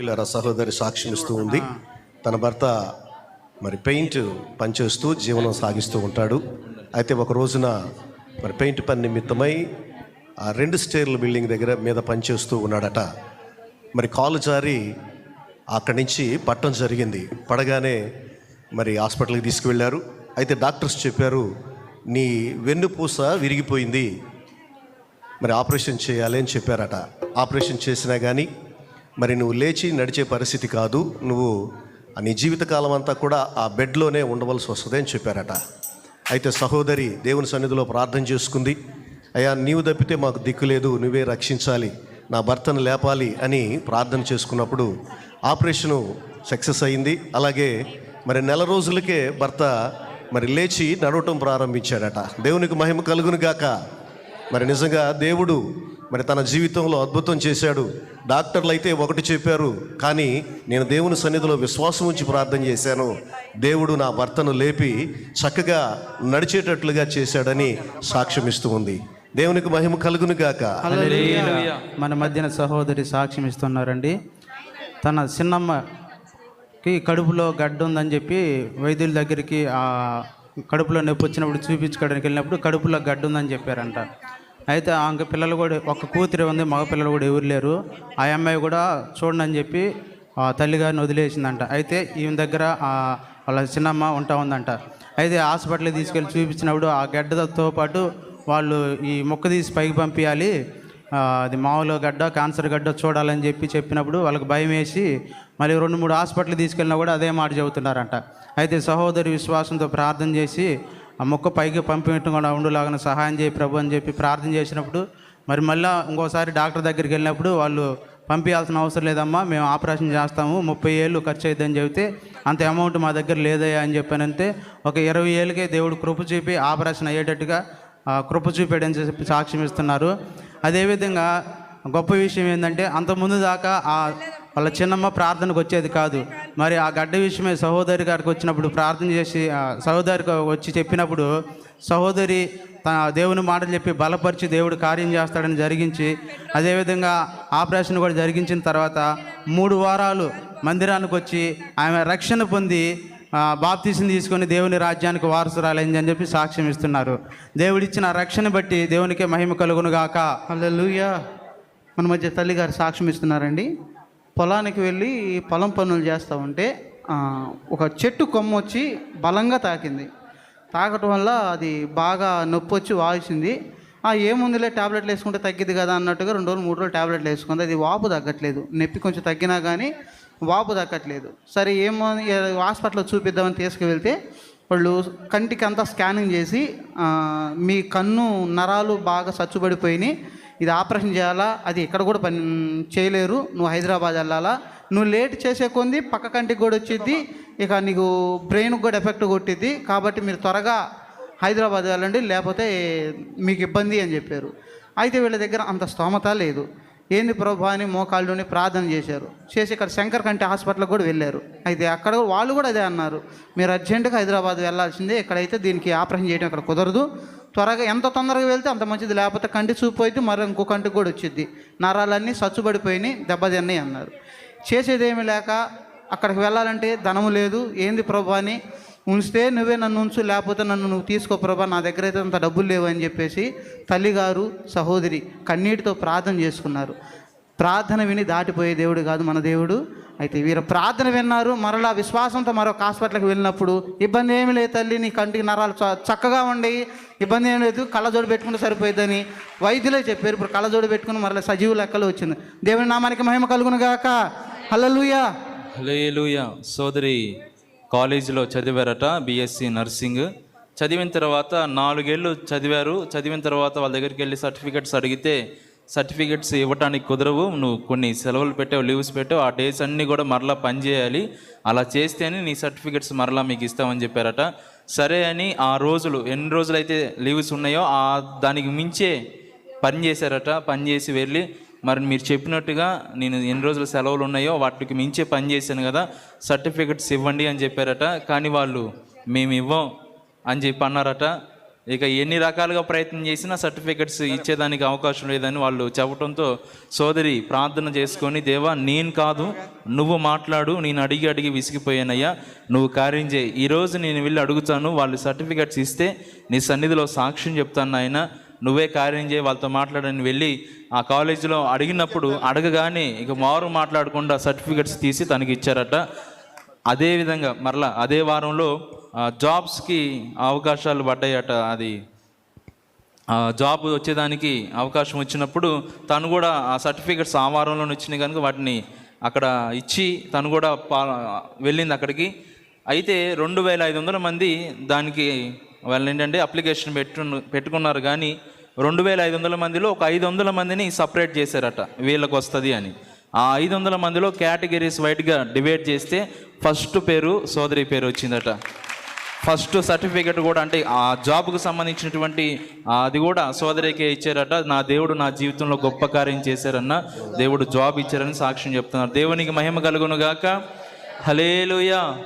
పిల్లల సహోదరి సాక్ష్యం ఇస్తూ ఉంది. తన భర్త మరి పెయింట్ పనిచేస్తూ జీవనం సాగిస్తూ ఉంటాడు. అయితే ఒక రోజున మరి పెయింట్ పని నిమిత్తమై ఆ రెండు స్టేర్ల బిల్డింగ్ దగ్గర మీద పనిచేస్తూ ఉన్నాడట. మరి కాలు జారి అక్కడి నుంచి పట్టం జరిగింది. పడగానే మరి హాస్పిటల్కి తీసుకువెళ్ళారు. అయితే డాక్టర్స్ చెప్పారు నీ వెన్నుపూస విరిగిపోయింది. మరి ఆపరేషన్ చేయాలి అని చెప్పారట. ఆపరేషన్ చేసినా కానీ మరి నువ్వు లేచి నడిచే పరిస్థితి కాదు నువ్వు ఆ నీ జీవితకాలం అంతా కూడా ఆ బెడ్లోనే ఉండవలసి వస్తుంది అని చెప్పారట. అయితే సహోదరి దేవుని సన్నిధిలో ప్రార్థన చేసుకుంది. అయ్యా నీవు తప్పితే మాకు దిక్కు లేదు నువ్వే రక్షించాలి నా భర్తను లేపాలి అని ప్రార్థన చేసుకున్నప్పుడు ఆపరేషను సక్సెస్ అయింది. అలాగే మరి నెల రోజులకే భర్త మరి లేచి నడవటం ప్రారంభించాడట. దేవునికి మహిమ కలుగును గాక మరి నిజంగా దేవుడు మరి తన జీవితంలో అద్భుతం చేశాడు. డాక్టర్లు అయితే ఒకటి చెప్పారు కానీ నేను దేవుని సన్నిధిలో విశ్వాసం ఉంచి ప్రార్థన చేశాను. దేవుడు నా భర్తను లేపి చక్కగా నడిచేటట్లుగా చేశాడని సాక్ష్యం ఇస్తూ ఉంది. దేవునికి మహిమ కలుగును గాక. హల్లెలూయా. మన మధ్యన సహోదరి సాక్ష్యం ఇస్తున్నారండి. తన చిన్నమ్మకి కడుపులో గడ్డ ఉందని చెప్పి వైద్యుల దగ్గరికి ఆ కడుపులో నొప్పి వచ్చినప్పుడు చూపించుకోవడానికి వెళ్ళినప్పుడు కడుపులో గడ్డ ఉందని చెప్పారంట. అయితే ఆమె పిల్లలు కూడా ఒక కూతురు ఉంది మగ పిల్లలు కూడా ఎవరు లేరు. ఆ అమ్మాయి కూడా చూడండి అని చెప్పి ఆ తల్లిగారిని వదిలేసిందంట. అయితే ఈమె దగ్గర వాళ్ళ చిన్నమ్మ ఉంటా ఉందంట. అయితే హాస్పిటల్కి తీసుకెళ్ళి చూపించినప్పుడు ఆ గడ్డతో పాటు వాళ్ళు ఈ మొక్క తీసి పైకి పంపించాలి అది మామూలు గడ్డ క్యాన్సర్ గడ్డ చూడాలని చెప్పి చెప్పినప్పుడు వాళ్ళకి భయం వేసి మళ్ళీ రెండు మూడు హాస్పిటల్ తీసుకెళ్ళినా కూడా అదే మాట చెబుతున్నారంట. అయితే సహోదరి విశ్వాసంతో ప్రార్థన చేసి ఆ మొక్క పైకి పంపించకుండా ఉండులాగా సహాయం చేయి ప్రభు అని చెప్పి ప్రార్థన చేసినప్పుడు మరి మళ్ళీ ఇంకోసారి డాక్టర్ దగ్గరికి వెళ్ళినప్పుడు వాళ్ళు పంపించాల్సిన అవసరం లేదమ్మా మేము ఆపరేషన్ చేస్తాము ముప్పై ఏళ్ళు ఖర్చు అవుతుందని చెబితే అంత అమౌంట్ మా దగ్గర లేదయ్యా అని చెప్పానంటే ఒక ఇరవై ఏళ్ళకే దేవుడు కృప చూపి ఆపరేషన్ అయ్యేటట్టుగా కృప చూపాడని చెప్పి సాక్ష్యం ఇస్తున్నారు. అదేవిధంగా గొప్ప విషయం ఏంటంటే అంతకుముందు దాకా ఆ వాళ్ళ చిన్నమ్మ ప్రార్థనకు వచ్చేది కాదు. మరి ఆ గడ్డ విషయమే సహోదరి గారికి వచ్చినప్పుడు ప్రార్థన చేసి ఆ సహోదరికి వచ్చి చెప్పినప్పుడు సహోదరి తన దేవుని మాటలు చెప్పి బలపరిచి దేవుడు కార్యం చేస్తాడని జరిగించి అదేవిధంగా ఆపరేషన్ కూడా జరిగించిన తర్వాత మూడు వారాలు మందిరానికి వచ్చి ఆమె రక్షణ పొంది బాప్తీసుని బాప్తీసం తీసుకొని దేవుని రాజ్యానికి వారసురాలైంది అని చెప్పి సాక్ష్యం ఇస్తున్నారు. దేవుడిచ్చిన రక్షణ బట్టి దేవునికే మహిమ కలుగును గాక. మన మధ్య తల్లిగారు సాక్ష్యం ఇస్తున్నారండి. పొలానికి వెళ్ళి పొలం పనులు చేస్తూ ఉంటే ఒక చెట్టు కొమ్మ వచ్చి బలంగా తాకింది. తాకటం వల్ల అది బాగా నొప్పి వచ్చి వాయిసింది. ఆ ఏముందిలే టాబ్లెట్లు వేసుకుంటే తగ్గిద్ది కదా అన్నట్టుగా రెండు రోజులు మూడు రోజులు టాబ్లెట్లు వేసుకుంది. అది వాపు తగ్గట్లేదు. నొప్పి కొంచెం తగ్గినా కానీ వాపు తగ్గట్లేదు. సరే ఏమో హాస్పిటల్లో చూపిద్దామని తీసుకువెళ్తే వాళ్ళు కంటికి అంతా స్కానింగ్ చేసి మీ కన్ను నరాలు బాగా సచ్చుబడిపోయినాయి. ఇది ఆపరేషన్ చేయాలా? అది ఇక్కడ కూడా పని చేయలేరు. నువ్వు హైదరాబాద్ వెళ్ళాలా? నువ్వు లేట్ చేసే కొంది పక్క కంటికి కూడా వచ్చింది ఇక నీకు బ్రెయిన్కి కూడా ఎఫెక్ట్ కొట్టిద్ది. కాబట్టి మీరు త్వరగా హైదరాబాద్ వెళ్ళండి. లేకపోతే మీకు ఇబ్బంది అని చెప్పారు. అయితే వీళ్ళ దగ్గర అంత స్తోమత లేదు. ఏంది ప్రభు అని మోకాళ్ళుని ప్రార్థన చేశారు. చేసి ఇక్కడ శంకర్ కంటి హాస్పిటల్కి కూడా వెళ్ళారు. అయితే అక్కడ వాళ్ళు కూడా అదే అన్నారు. మీరు అర్జెంటుగా హైదరాబాద్ వెళ్ళాల్సిందే ఇక్కడైతే దీనికి ఆపరేషన్ చేయడం ఇక్కడ కుదరదు. త్వరగా ఎంత తొందరగా వెళ్తే అంత మంచిది లేకపోతే కంటి చూపు అయితే మరి ఇంకో కంటికి కూడా వచ్చింది నరాలన్నీ సచ్చుబడిపోయినాయి దెబ్బతిన్నాయి అన్నారు. చేసేదేమీ లేక అక్కడికి వెళ్ళాలంటే ధనము లేదు. ఏంది ప్రభు అని ఉంచితే నువ్వే నన్ను ఉంచు లేకపోతే నన్ను నువ్వు తీసుకో ప్రభా నా దగ్గర అయితే అంత డబ్బులు లేవు అని చెప్పేసి తల్లిగారు సహోదరి కన్నీటితో ప్రార్థన చేసుకున్నారు. ప్రార్థన విని దాటిపోయే దేవుడు కాదు మన దేవుడు. అయితే వీరు ప్రార్థన విన్నారు మరలా విశ్వాసంతో మరొక హాస్పిటల్కి వెళ్ళినప్పుడు ఇబ్బంది ఏమీ లేదు తల్లి నీ కంటికి నరాలు చ- చక్కగా ఉండి ఇబ్బంది ఏమి లేదు కళ్ళజోడు పెట్టుకుంటే సరిపోయిందని వైద్యులే చెప్పారు. ఇప్పుడు కళ్ళజోడు పెట్టుకుని మరలా సజీవు లెక్కలు వచ్చింది. దేవుని నామానికి మహిమ కలుగును గాక. హల్లెలూయా. హలేలుయ సోదరి కాలేజీలో చదివారట బీఎస్సీ నర్సింగ్. చదివిన తర్వాత నాలుగేళ్ళు చదివారు. చదివిన తర్వాత వాళ్ళ దగ్గరికి వెళ్ళి సర్టిఫికెట్స్ అడిగితే సర్టిఫికెట్స్ ఇవ్వడానికి కుదరవు. నువ్వు కొన్ని సెలవులు పెట్టావు లీవ్స్ పెట్టావు. ఆ డేస్ అన్నీ కూడా మరలా పనిచేయాలి అలా చేస్తేనే నీ సర్టిఫికెట్స్ మరలా మీకు ఇస్తామని చెప్పారట. సరే అని ఆ రోజులు ఎన్ని రోజులైతే లీవ్స్ ఉన్నాయో ఆ దానికి మించే పని చేశారట. పని చేసి వెళ్ళి మరి మీరు చెప్పినట్టుగా నేను ఎన్ని రోజులు సెలవులు ఉన్నాయో వాటికి మించే పని చేశాను కదా సర్టిఫికెట్స్ ఇవ్వండి అని చెప్పారట. కానీ వాళ్ళు మేము ఇవ్వం అని చెప్పి అన్నారట. ఇక ఎన్ని రకాలుగా ప్రయత్నం చేసినా సర్టిఫికెట్స్ ఇచ్చేదానికి అవకాశం లేదని వాళ్ళు చెప్పడంతో సోదరి ప్రార్థన చేసుకొని దేవా నేను కాదు నువ్వు మాట్లాడు నేను అడిగి అడిగి విసిగిపోయానయ్యా. నువ్వు కార్యం చేయి. ఈరోజు నేను వెళ్ళి అడుగుతాను వాళ్ళు సర్టిఫికెట్స్ ఇస్తే నీ సన్నిధిలో సాక్ష్యం చెప్తాను నాయన. నువ్వే కార్యం చేయి వాళ్ళతో మాట్లాడని వెళ్ళి ఆ కాలేజీలో అడిగినప్పుడు అడగగానే ఇక మారు మాట్లాడకుండా సర్టిఫికెట్స్ తీసి తనకి ఇచ్చారట. అదేవిధంగా మరలా అదే వారంలో జాబ్స్కి అవకాశాలు పడ్డాయట. అది ఆ, జాబ్ వచ్చేదానికి అవకాశం వచ్చినప్పుడు తను కూడా ఆ సర్టిఫికెట్స్ ఆ వారంలోనే వచ్చినాయి కనుక వాటిని అక్కడ ఇచ్చి తను కూడా పా వెళ్ళింది అక్కడికి. అయితే రెండు వేల ఐదు వందల మంది దానికి వాళ్ళు ఏంటంటే అప్లికేషన్ పెట్టు పెట్టుకున్నారు కానీ రెండు వేల ఐదు వందల మందిలో ఒక ఐదు వందల మందిని సపరేట్ చేశారట వీళ్ళకి వస్తుంది అని. ఆ ఐదు వందల మందిలో కేటగిరీస్ వైట్గా డివైడ్ చేస్తే ఫస్ట్ పేరు సోదరి పేరు వచ్చిందట. ఫస్ట్ సర్టిఫికెట్ కూడా అంటే ఆ జాబ్కు సంబంధించినటువంటి అది కూడా సోదరికే ఇచ్చారట నా దేవుడు నా జీవితంలో గొప్ప కార్యం చేశారన్న దేవుడు జాబ్ ఇచ్చారని సాక్ష్యం చెప్తున్నారు. దేవునికి మహిమ కలుగును గాక. హలేలుయా